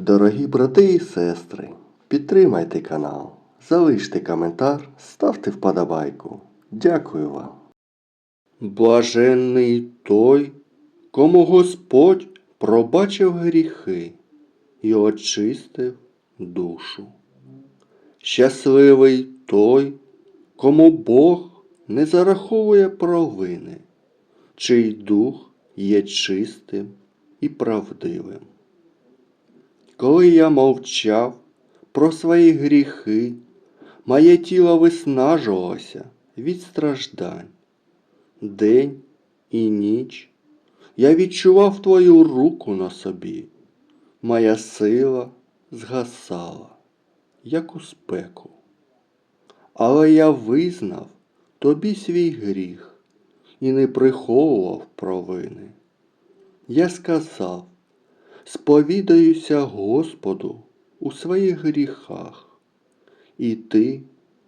Дорогі брати і сестри, підтримайте канал, залиште коментар, ставте вподобайку. Дякую вам. Блаженний той, кому Господь пробачив гріхи і очистив душу. Щасливий той, кому Бог не зараховує провини, чий дух є чистим і правдивим. Коли я мовчав про свої гріхи, моє тіло виснажувалося від страждань. День і ніч я відчував твою руку на собі, моя сила згасала, як у спеку. Але я визнав тобі свій гріх і не приховував провини. Я сказав, сповідаюся Господу у своїх гріхах, і ти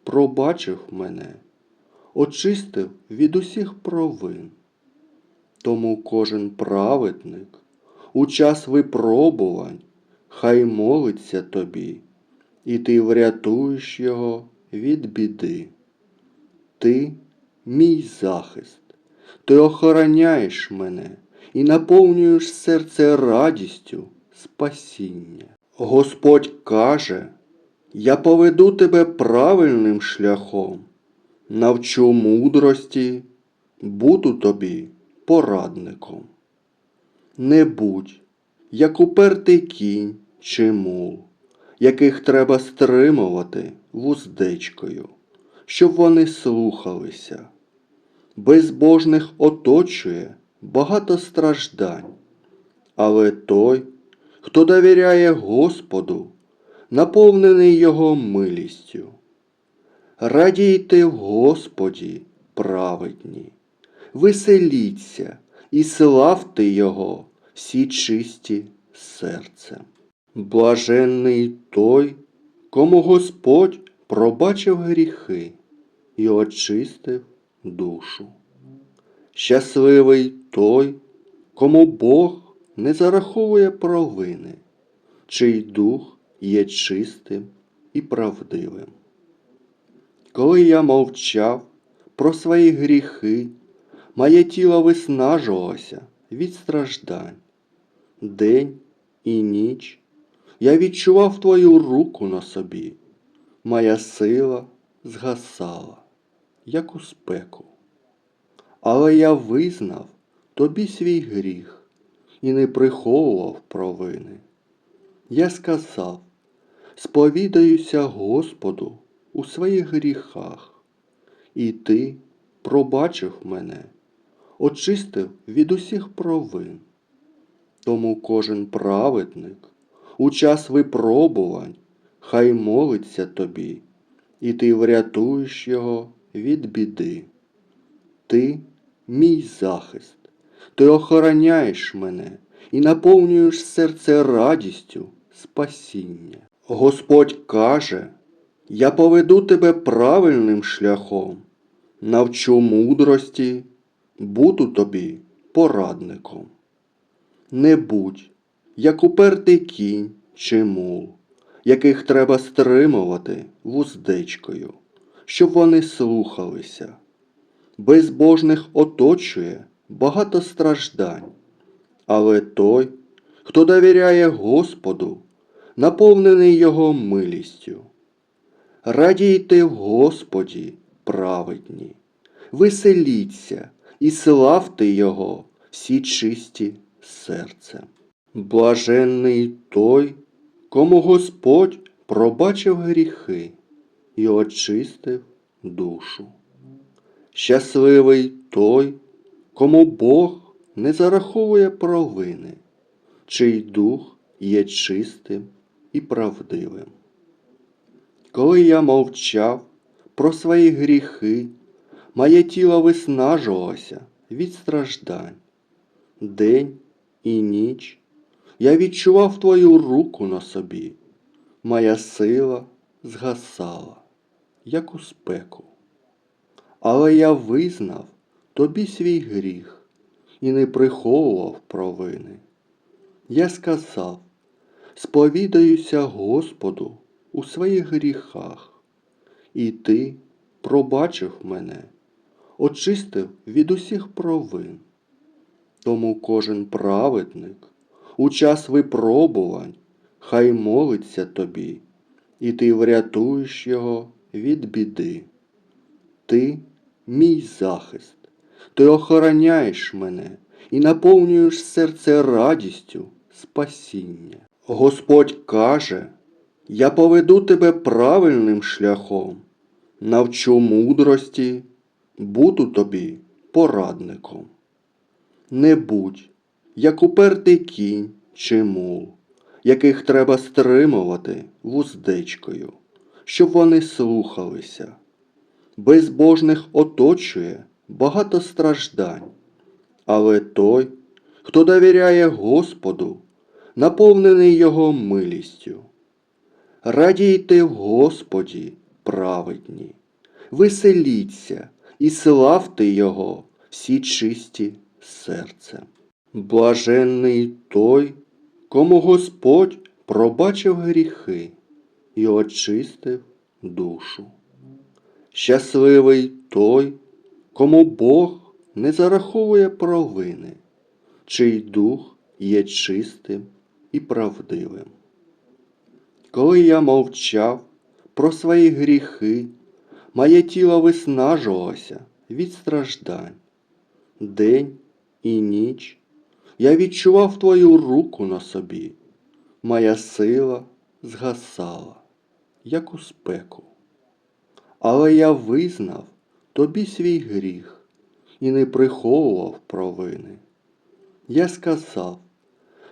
пробачив мене, очистив від усіх провин. Тому кожен праведник у час випробувань хай молиться тобі, і ти врятуєш його від біди. Ти мій захист, ти охороняєш мене і наповнюєш серце радістю спасіння. Господь каже, я поведу тебе правильним шляхом, навчу мудрості, буду тобі порадником. Не будь, як упертий кінь чи мул, яких треба стримувати вуздечкою, щоб вони слухалися. Безбожних оточує багато страждань, але той, хто довіряє Господу, наповнений Його милістю. Радійте в Господі, праведні, веселіться і славте Його всі чисті серцем. Блаженний той, кому Господь пробачив гріхи і очистив душу. Щасливий той, кому Бог не зараховує провини, чий дух є чистим і правдивим. Коли я мовчав про свої гріхи, моє тіло виснажувалося від страждань. День і ніч я відчував твою руку на собі, моя сила згасала, як у спеку. Але я визнав тобі свій гріх і не приховував провини. Я сказав, сповідаюся Господу у своїх гріхах, і ти пробачив мене, очистив від усіх провин. Тому кожен праведник у час випробувань хай молиться тобі, і ти врятуєш його від біди. Ти мій захист, ти охороняєш мене і наповнюєш серце радістю спасіння. Господь каже, я поведу тебе правильним шляхом, навчу мудрості, буду тобі порадником. Не будь, як упертий кінь чи мул, яких треба стримувати вуздечкою, щоб вони слухалися. Безбожних оточує багато страждань, але той, хто довіряє Господу, наповнений Його милістю. Радійте в Господі, праведні, веселіться і славте Його всі чисті серцем. Блаженний той, кому Господь пробачив гріхи і очистив душу. Щасливий той, кому Бог не зараховує провини, чий дух є чистим і правдивим. Коли я мовчав про свої гріхи, моє тіло виснажувалося від страждань. День і ніч я відчував твою руку на собі, моя сила згасала, як у спеку. Але я визнав тобі свій гріх і не приховував провини. Я сказав, сповідаюся Господу у своїх гріхах, і ти пробачив мене, очистив від усіх провин. Тому кожен праведник у час випробувань хай молиться тобі, і ти врятуєш його від біди. Ти мій захист, ти охороняєш мене і наповнюєш серце радістю спасіння. Господь каже, я поведу тебе правильним шляхом, навчу мудрості, буду тобі порадником. Не будь, як упертий кінь чи мул, яких треба стримувати вуздечкою, щоб вони слухалися. Безбожних оточує багато страждань, але той, хто довіряє Господу, наповнений Його милістю. Радійте в Господі, праведні, веселіться і славте Його всі чисті серцем. Блаженний той, кому Господь пробачив гріхи і очистив душу. Щасливий той, кому Бог не зараховує провини, чий дух є чистим і правдивим. Коли я мовчав про свої гріхи, моє тіло виснажувалося від страждань. День і ніч я відчував твою руку на собі, моя сила згасала, як у спеку. Але я визнав тобі свій гріх і не приховував провини. Я сказав,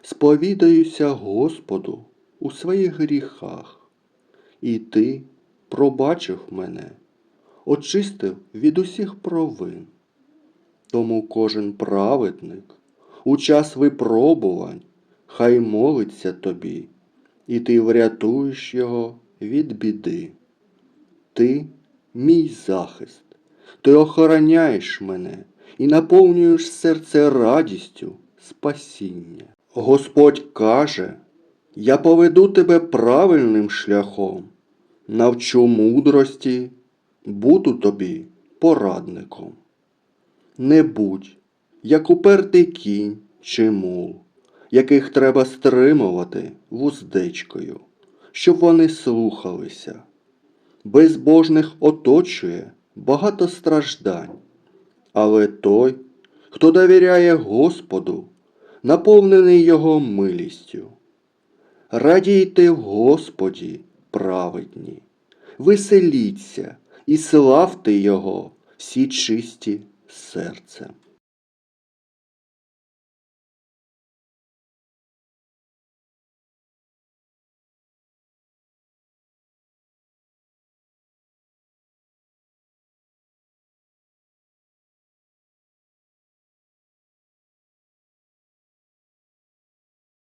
сповідаюся Господу у своїх гріхах, і ти пробачив мене, очистив від усіх провин. Тому кожен праведник у час випробувань хай молиться тобі, і ти врятуєш його від біди. Ти мій захист, ти охороняєш мене і наповнюєш серце радістю спасіння. Господь каже, я поведу тебе правильним шляхом, навчу мудрості, буду тобі порадником. Не будь, як упертий кінь чи мул, яких треба стримувати вуздечкою, щоб вони слухалися. Безбожних оточує багато страждань, але той, хто довіряє Господу, наповнений Його милістю. Радійте в Господі, праведні, веселіться і славте Його всі чисті серцем.